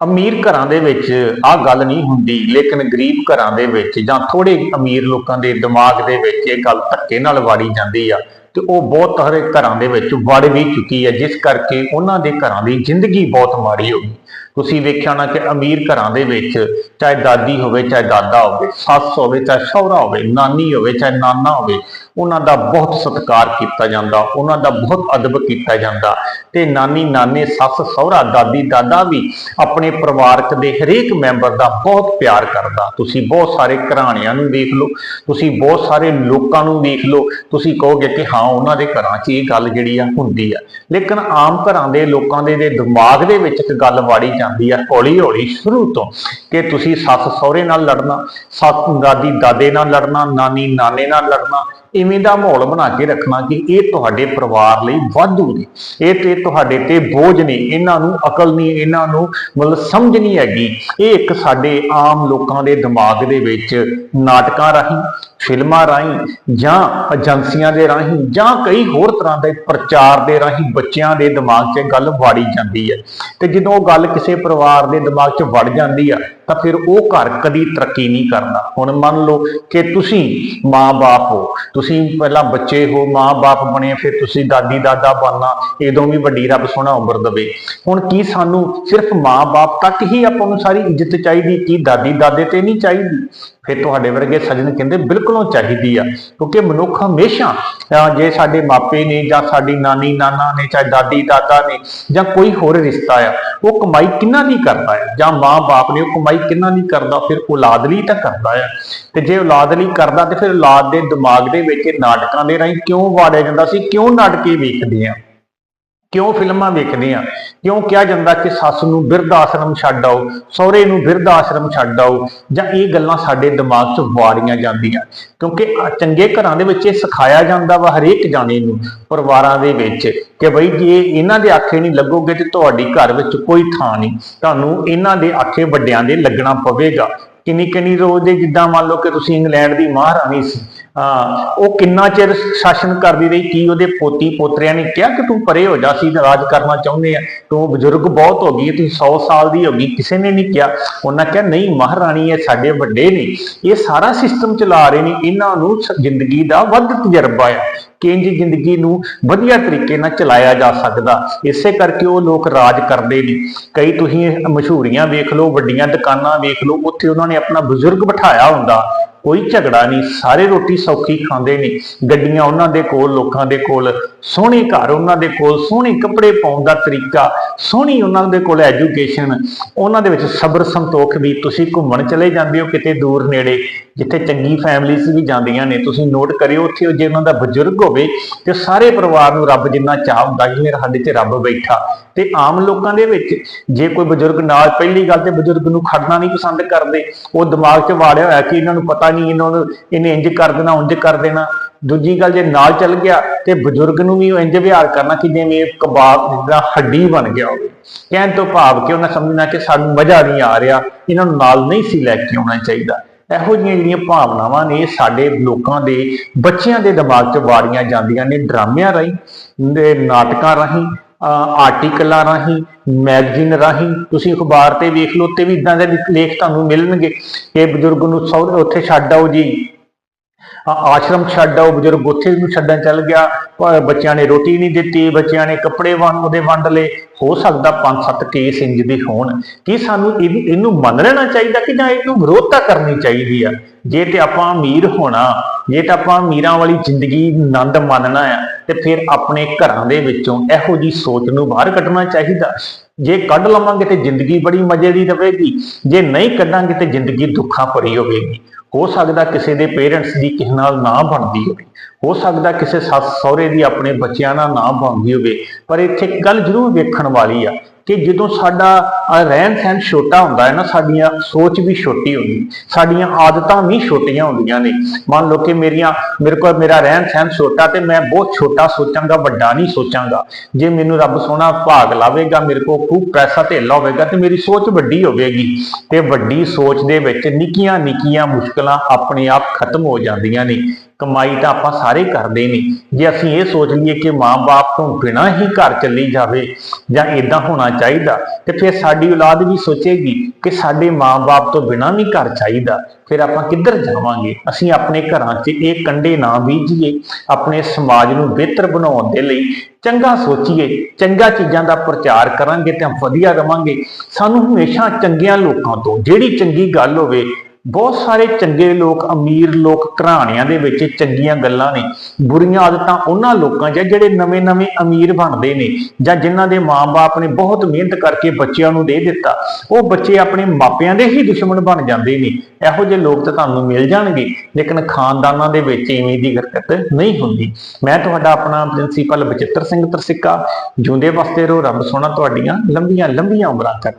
ਅਮੀਰ ਘਰਾਂ ਦੇ ਵਿੱਚ ਆਹ ਗੱਲ ਨਹੀਂ ਹੁੰਦੀ, ਲੇਕਿਨ ਗਰੀਬ ਘਰਾਂ ਦੇ ਵਿੱਚ ਜਾਂ ਥੋੜੇ ਅਮੀਰ ਲੋਕਾਂ ਦੇ ਦਿਮਾਗ ਦੇ ਵਿੱਚ ਇਹ ਗੱਲ ਧੱਕੇ ਨਾਲ ਵਾੜੀ ਜਾਂਦੀ ਆ। ਤੇ ਉਹ ਬਹੁਤ ਸਾਰੇ ਘਰਾਂ ਦੇ ਵਿੱਚ ਵੜ ਵੀ ਚੁੱਕੀ ਹੈ, ਜਿਸ ਕਰਕੇ ਉਹਨਾਂ ਦੇ ਘਰਾਂ ਦੀ ਜ਼ਿੰਦਗੀ ਬਹੁਤ ਮਾੜੀ ਹੋ ਗਈ। ਤੁਸੀਂ ਵੇਖਿਆ ਨਾ ਕਿ ਅਮੀਰ ਘਰਾਂ ਦੇ ਵਿੱਚ ਚਾਹੇ ਦਾਦੀ ਹੋਵੇ, ਚਾਹੇ ਦਾਦਾ ਹੋਵੇ, ਸੱਸ ਹੋਵੇ, ਚਾਹੇ ਸਹੁਰਾ ਹੋਵੇ, ਨਾਨੀ ਹੋਵੇ, ਚਾਹੇ ਨਾਨਾ ਹੋਵੇ, ਉਹਨਾਂ ਦਾ ਬਹੁਤ ਸਤਿਕਾਰ ਕੀਤਾ ਜਾਂਦਾ, ਉਹਨਾਂ ਦਾ ਬਹੁਤ ਅਦਬ ਕੀਤਾ ਜਾਂਦਾ ਤੇ ਨਾਨੀ, ਨਾਨੇ, ਸੱਸ, ਸਹੁਰਾ, ਦਾਦੀ, ਦਾਦਾ ਵੀ ਆਪਣੇ ਪਰਿਵਾਰਕ ਦੇ ਹਰੇਕ ਮੈਂਬਰ ਦਾ ਬਹੁਤ ਪਿਆਰ ਕਰਦਾ। ਤੁਸੀਂ ਬਹੁਤ ਸਾਰੇ ਘਰਾਣਿਆਂ ਨੂੰ ਦੇਖ ਲਓ, ਤੁਸੀਂ ਬਹੁਤ ਸਾਰੇ ਲੋਕਾਂ ਨੂੰ ਦੇਖ ਲਓ, ਤੁਸੀਂ ਕਹੋਗੇ ਕਿ ਹਾਂ ਉਹਨਾਂ ਦੇ ਘਰਾਂ 'ਚ ਇਹ ਗੱਲ ਜਿਹੜੀ ਆ ਹੁੰਦੀ ਆ। ਲੇਕਿਨ ਆਮ ਘਰਾਂ ਦੇ ਲੋਕਾਂ ਦੇ ਦੇ ਦਿਮਾਗ ਦੇ ਵਿੱਚ ਇੱਕ ਗੱਲ ਵਾੜੀ ਜਾਂਦੀ ਆ ਹੌਲੀ ਹੌਲੀ ਸ਼ੁਰੂ ਤੋਂ ਕਿ ਤੁਸੀਂ ਸੱਸ ਸਹੁਰੇ ਨਾਲ ਲੜਨਾ, ਸੱਸ ਦਾਦੀ ਦਾਦੇ ਨਾਲ ਲੜਨਾ ਨਾਨੀ ਨਾਨੇ ਨਾਲ ਲੜਨਾ ਇਵੇਂ ਦਾ ਮਾਹੌਲ ਬਣਾ ਕੇ ਰੱਖਣਾ ਕਿ ਇਹ ਤੁਹਾਡੇ ਪਰਿਵਾਰ ਲਈ ਵਾਧੂ ਨੇ। ਇਹ ਤੇ ਤੁਹਾਡੇ ਤੇ ਬੋਝ ਨੇ। ਇਹਨਾਂ ਨੂੰ ਅਕਲ ਨਹੀਂ, ਇਹਨਾਂ ਨੂੰ ਮਤਲਬ ਸਮਝ ਨਹੀਂ ਹੈਗੀ। ਇਹ ਇੱਕ ਸਾਡੇ ਆਮ ਲੋਕਾਂ ਦੇ ਦਿਮਾਗ ਦੇ ਵਿੱਚ ਨਾਟਕਾਂ ਰਾਹੀਂ, ਫਿਲਮਾਂ ਰਾਹੀਂ ਜਾਂ ਏਜੰਸੀਆਂ ਦੇ ਰਾਹੀਂ ਜਾਂ ਕਈ ਹੋਰ ਤਰ੍ਹਾਂ ਦੇ ਪ੍ਰਚਾਰ ਦੇ ਰਾਹੀਂ ਬੱਚਿਆਂ ਦੇ ਦਿਮਾਗ 'ਚ ਗੱਲ ਵਾੜੀ ਜਾਂਦੀ ਹੈ। ਤੇ ਜਦੋਂ ਉਹ ਗੱਲ ਕਿਸੇ ਪਰਿਵਾਰ ਦੇ ਦਿਮਾਗ 'ਚ ਵੜ ਜਾਂਦੀ ਆ, ਤਾਂ ਫਿਰ ਉਹ ਘਰ ਕਦੀ ਤਰੱਕੀ ਨਹੀਂ ਕਰਦਾ ਹੁਣ ਮੰਨ ਲਓ ਕਿ ਤੁਸੀਂ ਮਾਂ-ਬਾਪ ਹੋ ਤੁਸੀਂ ਪਹਿਲਾਂ ਬੱਚੇ ਹੋ, ਮਾਂ-ਬਾਪ ਬਣੇ, ਫਿਰ ਤੁਸੀਂ ਦਾਦੀ, ਦਾਦਾ ਬਣਨਾ ਇਦੋਂ ਵੀ ਵੱਡੀ ਰੱਬ ਸੋਹਣਾ ਉਮਰ ਦੇਵੇ। ਹੁਣ ਕੀ ਸਾਨੂੰ ਸਿਰਫ ਮਾਂ-ਬਾਪ ਤੱਕ ਹੀ ਆਪਾਂ ਨੂੰ ਸਾਰੀ ਇੱਜ਼ਤ ਚਾਹੀਦੀ, ਕੀ ਦਾਦੀ, ਦਾਦੇ ਤੇ ਨਹੀਂ ਚਾਹੀਦੀ? ਫਿਰ ਤੁਹਾਡੇ ਵਰਗੇ ਸੱਜਣ ਕਹਿੰਦੇ ਬਿਲਕੁਲੋਂ ਚਾਹੀਦੀ ਆ, ਕਿਉਂਕਿ ਮਨੁੱਖ ਹਮੇਸ਼ਾ ਜੇ ਸਾਡੇ ਮਾਪੇ ਨੇ ਜਾਂ ਸਾਡੀ ਨਾਨੀ, ਨਾਨਾ ਨੇ ਚਾਹੇ ਦਾਦੀ, ਦਾਦਾ ਨੇ ਜਾਂ ਕੋਈ ਹੋਰ ਰਿਸ਼ਤਾ ਆ, ਉਹ ਕਮਾਈ ਕਿੰਨਾ ਦੀ ਕਰਦਾ ਹੈ ਜਾਂ ਮਾਂ-ਬਾਪ ਨੇ ਉਹ ਕਮਾਈ ਕਿੰਨਾ ਦੀ ਕਰਦਾ, ਫਿਰ ਔਲਾਦ ਲਈ ਤਾਂ ਕਰਦਾ ਆ। ਤੇ ਜੇ ਔਲਾਦ ਲਈ ਕਰਦਾ, ਤੇ ਫਿਰ ਔਲਾਦ ਦੇ ਦਿਮਾਗ ਦੇ ਵਿੱਚ ਨਾਟਕਾਂ ਦੇ ਰਾਹੀਂ ਕਿਉਂ ਵਾੜਿਆ ਜਾਂਦਾ ਸੀ, ਕਿਉਂ ਨਾਟਕੇ ਵੇਖਦੇ ਆ? ਕਿਉਂ ਫਿਲਮਾਂ ਵੇਖਦੇ ਆ? ਕਿਉਂ ਕਿਹਾ ਜਾਂਦਾ ਕਿ ਸੱਸ ਨੂੰ ਬਿਰਧ ਆਸ਼ਰਮ ਛੱਡ ਆਓ, ਸਹੁਰੇ ਨੂੰ ਬਿਰਧ ਆਸ਼ਰਮ ਛੱਡ ਆਓ, ਜਾਂ ਇਹ ਗੱਲਾਂ ਸਾਡੇ ਦਿਮਾਗ 'ਚ ਵਾਰੀਆਂ ਜਾਂਦੀਆਂ। ਕਿਉਂਕਿ ਚੰਗੇ ਘਰਾਂ ਦੇ ਵਿੱਚ ਇਹ ਸਿਖਾਇਆ ਜਾਂਦਾ ਵਾ ਹਰੇਕ ਜਾਣੇ ਨੂੰ, ਪਰਿਵਾਰਾਂ ਦੇ ਵਿੱਚ, ਕਿ ਬਈ ਜੇ ਇਹਨਾਂ ਦੇ ਆਖੇ ਨਹੀਂ ਲੱਗੋਗੇ ਤੇ ਤੁਹਾਡੀ ਘਰ ਵਿੱਚ ਕੋਈ ਥਾਂ ਨਹੀਂ। ਤੁਹਾਨੂੰ ਇਹਨਾਂ ਦੇ ਆਖੇ ਵੱਡਿਆਂ ਦੇ ਲੱਗਣਾ ਪਵੇਗਾ। ਕਿੰਨੀ ਕਿੰਨੀ ਰੋਜ਼ ਦੇ, ਜਿੱਦਾਂ ਮੰਨ ਲਓ ਕਿ ਤੁਸੀਂ ਇੰਗਲੈਂਡ ਦੀ ਮਹਾਰਾਣੀ ਸੀ ਉਹ ਕਿੰਨਾ ਚਿਰ ਸ਼ਾਸਨ ਕਰਦੀ ਰਹੀ, ਕੀ ਉਹਦੇ ਪੋਤੀ ਪੋਤਰਿਆਂ ਨੇ ਕਿਹਾ ਕਿ ਤੂੰ ਪਰੇ ਹੋ ਜਾ ਸੀ ਰਾਜ ਕਰਨਾ ਚਾਹੁੰਦੇ ਆ ਤੂੰ ਬਜ਼ੁਰਗ ਬਹੁਤ ਹੋ ਗਈ, ਤੂੰ 100 ਸਾਲ ਦੀ ਹੋ ਗਈ, ਕਿਸੇ ਨੇ ਨਹੀਂ ਕਿਹਾ। ਉਹਨਾਂ ਕਿਹਾ, ਨਹੀਂ, ਮਹਾਰਾਣੀ ਹੈ ਸਾਡੇ ਵੱਡੇ ਨੇ, ਇਹ ਸਾਰਾ ਸਿਸਟਮ ਚਲਾ ਰਹੇ ਨੇ, ਇਹਨਾਂ ਨੂੰ ਜ਼ਿੰਦਗੀ ਦਾ ਵੱਧ ਤਜਰਬਾ ਆ, ਕਿ ਇੰਜ ਜ਼ਿੰਦਗੀ ਨੂੰ ਵਧੀਆ ਤਰੀਕੇ ਨਾਲ ਚਲਾਇਆ ਜਾ ਸਕਦਾ। ਇਸੇ ਕਰਕੇ ਉਹ ਲੋਕ ਰਾਜ ਕਰਦੇ ਨੇ। ਕਈ ਤੁਸੀਂ ਮਸ਼ਹੂਰੀਆਂ ਵੇਖ ਲਓ, ਵੱਡੀਆਂ ਦੁਕਾਨਾਂ ਵੇਖ ਲਓ, ਉੱਥੇ ਉਹਨਾਂ ਨੇ ਆਪਣਾ ਬਜ਼ੁਰਗ ਬਿਠਾਇਆ ਹੁੰਦਾ। ਕੋਈ ਝਗੜਾ ਨਹੀਂ, ਸਾਰੇ ਰੋਟੀ ਸੌਖੀ ਖਾਂਦੇ ਨੇ। ਗੱਡੀਆਂ ਉਹਨਾਂ ਦੇ ਕੋਲ, ਲੋਕਾਂ ਦੇ ਕੋਲ, ਸੋਹਣੇ ਘਰ ਉਹਨਾਂ ਦੇ ਕੋਲ, ਸੋਹਣੇ ਕੱਪੜੇ ਪਾਉਣ ਦਾ ਤਰੀਕਾ, ਸੋਹਣੀ ਉਹਨਾਂ ਦੇ ਕੋਲ ਐਜੂਕੇਸ਼ਨ ਉਹਨਾਂ ਦੇ ਵਿੱਚ ਸਬਰ ਸੰਤੋਖ ਵੀ, ਤੁਸੀਂ ਘੁੰਮਣ ਚਲੇ ਜਾਂਦੇ ਹੋ ਕਿਤੇ ਦੂਰ ਨੇੜੇ, ਜਿੱਥੇ ਚੰਗੀ ਫੈਮਲੀਜ਼ ਵੀ ਜਾਂਦੀਆਂ ਨੇ। ਤੁਸੀਂ ਨੋਟ ਕਰਿਓ ਉੱਥੇ ਜੇ ਉਹਨਾਂ ਦਾ ਬਜ਼ੁਰਗ ਹੋਵੇ, ਤੇ ਸਾਰੇ ਪਰਿਵਾਰ ਨੂੰ ਰੱਬ ਜਿੰਨਾ ਚਾਹ ਹੁੰਦਾ ਕਿ ਮੇਰਾ ਸਾਡੇ 'ਚ ਰੱਬ ਬੈਠਾ। ਤੇ ਆਮ ਲੋਕਾਂ ਦੇ ਵਿੱਚ ਜੇ ਕੋਈ ਬਜ਼ੁਰਗ ਨਾਲ, ਪਹਿਲੀ ਗੱਲ ਤੇ ਬਜ਼ੁਰਗ ਨੂੰ ਖੜਨਾ ਨਹੀਂ ਪਸੰਦ ਕਰਦੇ, ਉਹ ਦਿਮਾਗ 'ਚ ਵਾੜਿਆ ਹੋਇਆ ਕਿ ਇਹਨਾਂ ਨੂੰ ਪਤਾ ਨਹੀਂ ਇਹਨਾਂ ਇਹਨੇ ਇੰਜ ਕਰ ਦੇਣਾ ਉਂਝ ਕਰ ਦੇਣਾ। ਦੂਜੀ ਗੱਲ ਜੇ ਨਾਲ ਚੱਲ ਗਿਆ ਤੇ ਬਜ਼ੁਰਗ ਨੂੰ ਵੀ ਉਹ ਇੰਜ ਵਿਹਾਰ ਕਰਨਾ ਕਿ ਜਿਵੇਂ ਕਬਾਬ ਦਾ ਹੱਡੀ ਬਣ ਗਿਆ ਹੋਵੇ। ਕਹਿਣ ਤੋਂ ਭਾਵ ਕਿ ਉਹਨਾਂ ਸਮਝਣਾ ਕਿ ਸਾਨੂੰ ਮਜ਼ਾ ਨਹੀਂ ਆ ਰਿਹਾ, ਇਹਨਾਂ ਨੂੰ ਨਾਲ ਨਹੀਂ ਸੀ ਲੈ ਕੇ ਆਉਣਾ ਚਾਹੀਦਾ। ਇਹੋ ਜਿਹੀਆਂ ਜਿਹੜੀਆਂ ਭਾਵਨਾਵਾਂ ਨੇ ਸਾਡੇ ਲੋਕਾਂ ਦੇ, ਬੱਚਿਆਂ ਦੇ ਦਿਮਾਗ 'ਚ ਵਾੜੀਆਂ ਜਾਂਦੀਆਂ ਨੇ, ਡਰਾਮਿਆਂ ਰਾਹੀਂ ਨਾਟਕਾਂ ਰਾਹੀਂ ਆਰਟੀਕਲਾਂ ਰਾਹੀਂ ਮੈਗਜ਼ੀਨ ਰਾਹੀਂ ਤੁਸੀਂ ਅਖਬਾਰ ਤੇ ਵੇਖ ਲਓ ਤੇ ਵੀ ਇਦਾਂ ਦੇ ਲੇਖ ਤੁਹਾਨੂੰ ਮਿਲਣਗੇ। ਕਿ ਬਜ਼ੁਰਗ ਨੂੰ ਸਹੁਰੇ ਉੱਥੇ ਛੱਡ ਆਓ ਜੀ। ਆਸ਼ਰਮ ਛੱਡ ਆਓ, ਬਜ਼ੁਰਗ ਉੱਥੇ ਨੂੰ ਛੱਡਣ ਚੱਲ ਗਿਆ। ਬੱਚਿਆਂ ਨੇ ਰੋਟੀ ਨਹੀਂ ਦਿੱਤੀ, ਬੱਚਿਆਂ ਨੇ ਕੱਪੜੇ ਵੰਡ, ਉਹਦੇ ਵੰਡ ਲਏ। ਹੋ ਸਕਦਾ ਪੰਜ ਸੱਤ ਕੇਸ ਇੰਜ ਦੇ ਹੋਣ। ਕੀ ਸਾਨੂੰ ਇਹਨੂੰ ਇਹਨੂੰ ਮੰਨ ਲੈਣਾ ਚਾਹੀਦਾ ਕਿ ਜਾਂ ਇਹਨੂੰ ਵਿਰੋਧਤਾ ਕਰਨੀ ਚਾਹੀਦੀ ਆ? ਜੇ ਤੇ ਆਪਾਂ ਅਮੀਰ ਹੋਣਾ, ਜੇ ਤਾਂ ਆਪਾਂ ਅਮੀਰਾਂ ਵਾਲੀ ਜ਼ਿੰਦਗੀ ਆਨੰਦ ਮੰਨਣਾ ਆ, ਤੇ ਫਿਰ ਆਪਣੇ ਘਰਾਂ ਦੇ ਵਿੱਚੋਂ ਇਹੋ ਜੀ ਸੋਚ ਨੂੰ ਬਾਹਰ ਕੱਢਣਾ ਚਾਹੀਦਾ। ਜੇ ਕੱਢ ਲਵਾਂਗੇ ਤੇ ਜ਼ਿੰਦਗੀ ਬੜੀ ਮਜ਼ੇ ਦੀ ਰਹੇਗੀ ਜੇ ਨਹੀਂ ਕੱਢਾਂਗੇ ਤੇ ਜ਼ਿੰਦਗੀ ਦੁੱਖਾਂ ਭਰੀ ਹੋਵੇਗੀ। ਹੋ ਸਕਦਾ ਕਿਸੇ ਦੇ ਪੇਰੈਂਟਸ ਦੀ ਕਿਸੇ ਨਾਲ ਨਾ ਬਣਦੀ ਹੋਵੇ, ਹੋ ਸਕਦਾ ਕਿਸੇ ਸੱਸ ਸਹੁਰੇ ਦੀ ਆਪਣੇ ਬੱਚਿਆਂ ਨਾਲ ਨਾ ਬਣਦੀ ਹੋਵੇ, ਪਰ ਇੱਥੇ ਇੱਕ ਗੱਲ ਜ਼ਰੂਰ ਵੇਖਣ ਵਾਲੀ ਆ ਕਿ ਜਦੋਂ ਸਾਡਾ ਰਹਿਣ ਸਹਿਣ ਛੋਟਾ ਹੁੰਦਾ ਹੈ ਨਾ, ਸਾਡੀਆਂ ਸੋਚ ਵੀ ਛੋਟੀ ਹੁੰਦੀ, ਸਾਡੀਆਂ ਆਦਤਾਂ ਵੀ ਛੋਟੀਆਂ ਹੁੰਦੀਆਂ ਨੇ। ਮੰਨ ਲਓ ਕਿ ਮੇਰੀਆਂ, ਮੇਰੇ ਕੋਲ ਮੇਰਾ ਰਹਿਣ ਸਹਿਣ ਛੋਟਾ ਤੇ ਮੈਂ ਬਹੁਤ ਛੋਟਾ ਸੋਚਾਂਗਾ, ਵੱਡਾ ਨਹੀਂ ਸੋਚਾਂਗਾ। ਜੇ ਮੈਨੂੰ ਰੱਬ ਸੋਹਣਾ ਭਾਗ ਲਾਵੇਗਾ, ਮੇਰੇ ਕੋਲ ਖੂਬ ਪੈਸਾ ਧੇਲਾ ਹੋਵੇਗਾ ਤੇ ਮੇਰੀ ਸੋਚ ਵੱਡੀ ਹੋਵੇਗੀ। ਤੇ ਵੱਡੀ ਸੋਚ ਦੇ ਵਿੱਚ ਨਿੱਕੀਆਂ ਨਿੱਕੀਆਂ ਮੁਸ਼ਕਲਾਂ ਆਪਣੇ ਆਪ ਖਤਮ ਹੋ ਜਾਂਦੀਆਂ ਨੇ। ਕਮਾਈ ਤਾਂ ਆਪਾਂ ਸਾਰੇ ਕਰਦੇ ਨੇ। ਜੇ ਅਸੀਂ ਇਹ ਸੋਚ ਲਈਏ ਕਿ ਮਾਂ-ਬਾਪ ਤੋਂ ਬਿਨਾਂ ਹੀ ਘਰ ਚੱਲੀ ਜਾਵੇ ਜਾਂ ਇਦਾਂ ਹੋਣਾ ਚਾਹੀਦਾ, ਤੇ ਫਿਰ ਸਾਡੀ ਔਲਾਦ ਵੀ ਸੋਚੇਗੀ ਕਿ ਸਾਡੇ ਮਾਂ-ਬਾਪ ਤੋਂ ਬਿਨਾਂ ਵੀ ਘਰ ਚਾਹੀਦਾ। ਫਿਰ ਆਪਾਂ ਕਿੱਧਰ ਜਾਵਾਂਗੇ? ਅਸੀਂ ਆਪਣੇ ਘਰਾਂ 'ਚ ਇਹ ਕੰਡੇ ਨਾ ਬੀਜੀਏ। ਆਪਣੇ ਸਮਾਜ ਨੂੰ ਬਿਹਤਰ ਬਣਾਉਣ ਦੇ ਲਈ ਚੰਗਾ ਸੋਚੀਏ। ਚੰਗਾ ਚੀਜ਼ਾਂ ਦਾ ਪ੍ਰਚਾਰ ਕਰਾਂਗੇ ਤਾਂ ਵਧੀਆ ਰਵਾਂਗੇ। ਸਾਨੂੰ ਹਮੇਸ਼ਾ ਚੰਗਿਆਂ ਲੋਕਾਂ ਤੋਂ, ਜਿਹੜੀ ਚੰਗੀ ਗੱਲ ਹੋਵੇ ਬਹੁਤ ਸਾਰੇ ਚੰਗੇ ਲੋਕ, ਅਮੀਰ ਲੋਕ, ਘਰਾਣਿਆਂ ਦੇ ਵਿੱਚ ਚੰਗੀਆਂ ਗੱਲਾਂ ਨੇ, ਬੁਰੀਆਂ ਆਦਤਾਂ ਉਹਨਾਂ ਲੋਕਾਂ 'ਚ ਜਿਹੜੇ ਨਵੇਂ-ਨਵੇਂ ਅਮੀਰ ਬਣਦੇ ਨੇ ਜਾਂ ਜਿਨ੍ਹਾਂ ਦੇ ਮਾਪੇ ਨੇ ਬਹੁਤ ਮਿਹਨਤ ਕਰਕੇ ਬੱਚਿਆਂ ਨੂੰ ਦੇ ਦਿੱਤਾ। ਉਹ ਬੱਚੇ ਆਪਣੇ ਮਾਪਿਆਂ ਦੇ ਹੀ ਦੁਸ਼ਮਣ ਬਣ ਜਾਂਦੇ ਨੇ। ਇਹੋ ਜਿਹੇ ਲੋਕ ਤਾਂ ਤੁਹਾਨੂੰ ਮਿਲ ਜਾਣਗੇ, ਲੇਕਿਨ ਖਾਨਦਾਨਾਂ ਦੇ ਵਿੱਚ ਇਵੇਂ ਦੀ ਹਰਕਤ ਨਹੀਂ ਹੁੰਦੀ। ਮੈਂ ਤੁਹਾਡਾ ਆਪਣਾ ਪ੍ਰਿੰਸੀਪਲ ਬਚਿੱਤਰ ਸਿੰਘ ਤਰਸਿੱਕਾ, ਜਿਉਂਦੇ ਵਸਦੇ ਰਹੋ ਰੱਬ ਸੋਹਣਾ ਤੁਹਾਡੀਆਂ ਲੰਬੀਆਂ ਲੰਬੀਆਂ ਉਮਰਾਂ ਕਰ